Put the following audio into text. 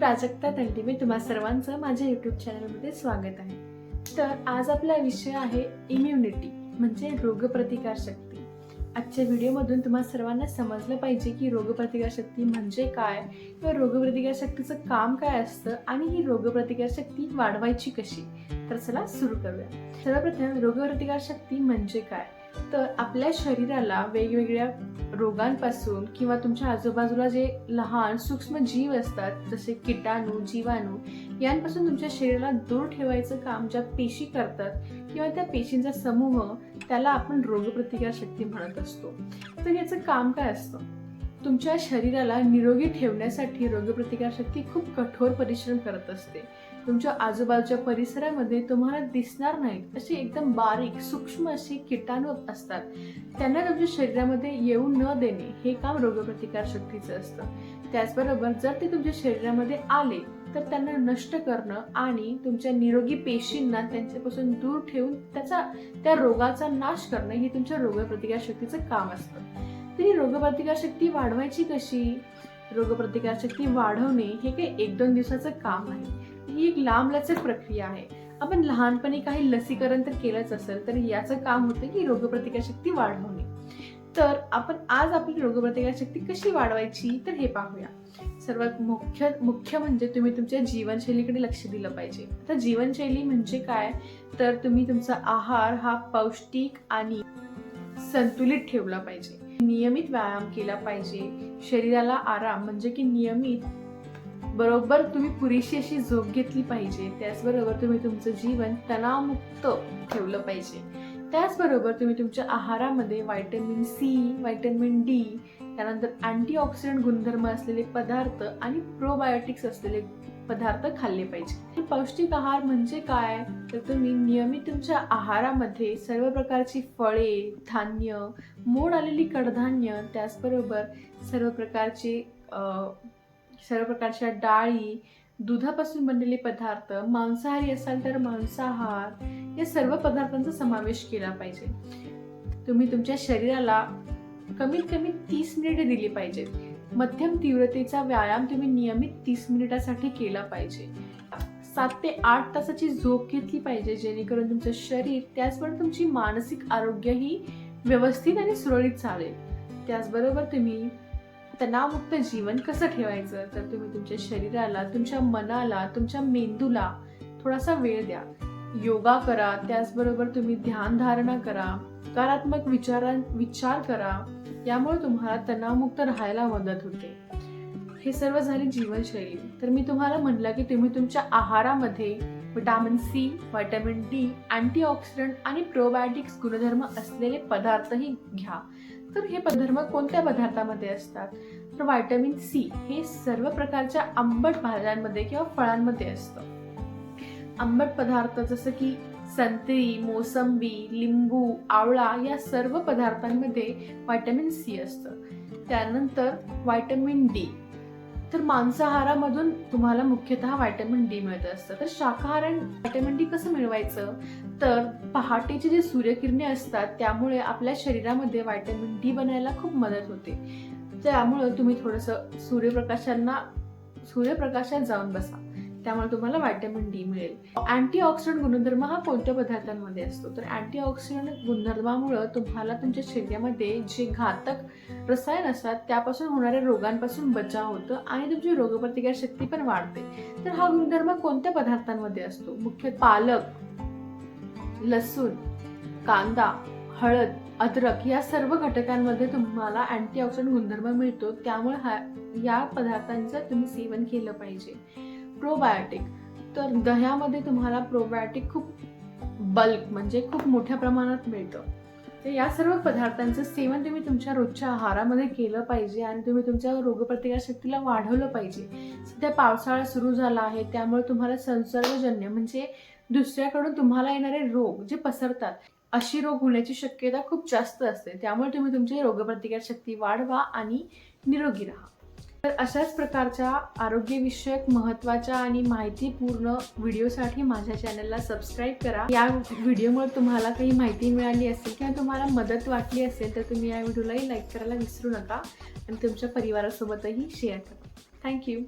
मी प्राजक्ता तंटी तुम्हा सर्वांचं माझ्या यूट्यूब चॅनलमध्ये स्वागत आहे. तर आज आपला विषय आहे इम्युनिटी म्हणजे रोगप्रतिकारशक्ती आजच्या व्हिडिओमधून तुम्हा सर्वांना समजलं पाहिजे की रोगप्रतिकारशक्ती म्हणजे काय? किंवा रोगप्रतिकारशक्तीचं काम काय असतं आणि ही रोगप्रतिकारशक्ती वाढवायची कशी? तर चला सुरू करूया. सर्वप्रथम रोगप्रतिकारशक्ती म्हणजे काय? तर आपल्या शरीराला वेगवेगळ्या रोगांपासून किंवा तुमच्या आजूबाजूला जे लहान सूक्ष्म जीव असतात जसे किटाणू जीवाणू यांपासून तुमच्या शरीराला दूर ठेवायचं काम ज्या पेशी करतात किंवा त्या पेशींचा समूह त्याला आपण रोगप्रतिकारशक्ती म्हणत असतो. तर याचं काम काय असतं? तुमच्या शरीराला निरोगी ठेवण्यासाठी रोगप्रतिकारशक्ती खूप कठोर परिश्रम करत असते. तुमच्या आजूबाजूच्या परिसरामध्ये तुम्हाला दिसणार नाहीत. अशी एकदम बारीक सूक्ष्म अशी किटाणू असतात. त्यांना तुमच्या शरीरामध्ये येऊ न देणे हे काम रोगप्रतिकार शक्तीचं असतं. त्याचबरोबर जर ते तुमच्या शरीरामध्ये आले तर त्यांना नष्ट करणं आणि तुमच्या निरोगी पेशींना त्यांच्यापासून दूर ठेवून त्याचा त्या रोगाचा नाश करणं हे तुमच्या रोगप्रतिकार शक्तीचं काम असतं. तरी रोगप्रतिकार शक्ती वाढवायची कशी? रोगप्रतिकार शक्ती वाढवणे हे काही एक दोन दिवसाचं काम आहे. ही एक लांबलचक प्रक्रिया आहे. आपण लहानपणी काही लसीकरण तर केलंच असेल तर याचं काम होतं की रोगप्रतिकारशक्ती वाढवणे. तर आपण आज आपली रोगप्रतिकारशक्ती कशी वाढवायची तर हे पाहूया. सर्वात मुख्य मुख्य म्हणजे तुम्ही तुमच्या जीवनशैलीकडे लक्ष दिलं पाहिजे. आता जीवनशैली म्हणजे काय? तर तुम्ही तुमचा आहार हा पौष्टिक आणि संतुलित ठेवला पाहिजे. नियमित व्यायाम केला पाहिजे. शरीराला आराम म्हणजे की नियमित बरोबर तुम्ही पुरेशी अशी झोप घेतली पाहिजे. त्याचबरोबर तुम्ही तुमचं जीवन तणावमुक्त ठेवलं पाहिजे. त्याचबरोबर तुम्ही तुमच्या आहारामध्ये व्हायटमिन सी व्हायटमिन डी त्यानंतर अँटीऑक्सिडंट गुणधर्म असलेले पदार्थ आणि प्रोबायोटिक्स असलेले पदार्थ खाल्ले पाहिजे. पौष्टिक आहार म्हणजे काय? तर तुम्ही नियमित तुमच्या आहारामध्ये सर्व प्रकारची फळे धान्य मोड आलेली कडधान्य त्याचबरोबर सर्व प्रकारचे सर्व प्रकारच्या डाळी दुधापासून बनलेले पदार्थ मांसाहारी असाल तर मांसाहार या सर्व पदार्थांचा समावेश केला पाहिजे. तुम्ही तुमच्या शरीराला कमीत कमी तीस मिनिटे दिली पाहिजेत. मध्यम तीव्रतेचा व्यायाम तुम्ही नियमित तीस मिनिटासाठी केला पाहिजे. सात ते आठ तासाची झोप घेतली पाहिजे जेणेकरून तुमचं शरीर त्याचबरोबर तुमची मानसिक आरोग्यही व्यवस्थित आणि सुरळीत चालेल. त्याचबरोबर तुम्ही तणावमुक्त जीवन कसं ठेवायचं? तर तुम्ही तुमच्या शरीराला तुमच्या मनाला तुमच्या मेंदूला थोडासा वेळ द्या. योगा करा त्याचबरोबर तुम्ही ध्यानधारणा करा सकारात्मक विचारां विचार करा यामुळे तुम्हाला तणावमुक्त राहायला मदत होते. हे सर्व झाली जीवनशैली. तर मी तुम्हाला म्हणलं की तुम्ही तुमच्या आहारामध्ये vitamin C vitamin D antioxidant आणि प्रोबायोटिक्स गुणधर्म असलेले पदार्थही घ्या. तर हे पदार्थ कोणत्या पदार्थामध्ये असतात? तर व्हायटमिन सी हे सर्व प्रकारच्या आंबट भाज्यांमध्ये किंवा फळांमध्ये असतं. आंबट पदार्थ जसं की संत्री मोसंबी लिंबू आवळा या सर्व पदार्थांमध्ये व्हायटमिन सी असतं. त्यानंतर व्हायटमिन डी तर मांसाहारामधून तुम्हाला मुख्यतः व्हायटमिन डी मिळत असतं. तर शाकाहार व्हायटमिन डी कसं मिळवायचं? तर पहाटेची जी सूर्यकिरणे असतात त्यामुळे आपल्या शरीरामध्ये व्हायटमिन डी बनायला खूप मदत होते. त्यामुळं तुम्ही थोडंसं सूर्यप्रकाशांना सूर्यप्रकाशात जाऊन बसा. त्यामुळे तुम्हाला व्हायटमिन डी मिळेल. अँटीऑक्सिडंट गुणधर्म हा कोणत्या पदार्थांमध्ये असतो? तर अँटीऑक्सिडंट गुणधर्मामुळं तुम्हाला तुमच्या शरीरामध्ये जे घातक रसायन असतात त्यापासून होणाऱ्या रोगांपासून बचाव होतं आणि तुमची रोगप्रतिकार शक्ती पण वाढते. तर हा गुणधर्म कोणत्या पदार्थांमध्ये असतो? मुख्य पालक लसूण कांदा हळद अद्रक या सर्व घटकांमध्ये तुम्हाला अँटीऑक्सिडंट गुणधर्म मिळतो. त्यामुळे हा या पदार्थांचं तुम्ही सेवन केलं पाहिजे. प्रोबायोटिक तर दह्यामध्ये तुम्हाला प्रोबायोटिक खूप बल्क म्हणजे खूप मोठ्या प्रमाणात मिळतं. तर या सर्व पदार्थांचं सेवन तुम्ही तुमच्या रोजच्या आहारामध्ये केलं पाहिजे आणि तुम्ही तुमच्या रोगप्रतिकार शक्तीला वाढवलं पाहिजे. सध्या पावसाळा सुरू झाला आहे त्यामुळे तुम्हाला संसर्गजन्य म्हणजे दुसऱ्याकडून तुम्हाला येणारे रोग जे पसरतात अशी रोग होण्याची शक्यता खूप जास्त असते. त्यामुळे तुम्ही तुमची रोगप्रतिकार शक्ती वाढवा आणि निरोगी राहा. तर अशाच प्रकारच्या आरोग्यविषयक महत्त्वाच्या आणि माहितीपूर्ण व्हिडिओसाठी माझ्या चॅनलला सबस्क्राईब करा. या व्हिडिओमुळे तुम्हाला काही माहिती मिळाली असेल किंवा तुम्हाला मदत वाटली असेल तर तुम्ही या व्हिडिओलाही लाईक करायला विसरू नका आणि तुमच्या परिवारासोबतही शेअर करा. थँक्यू.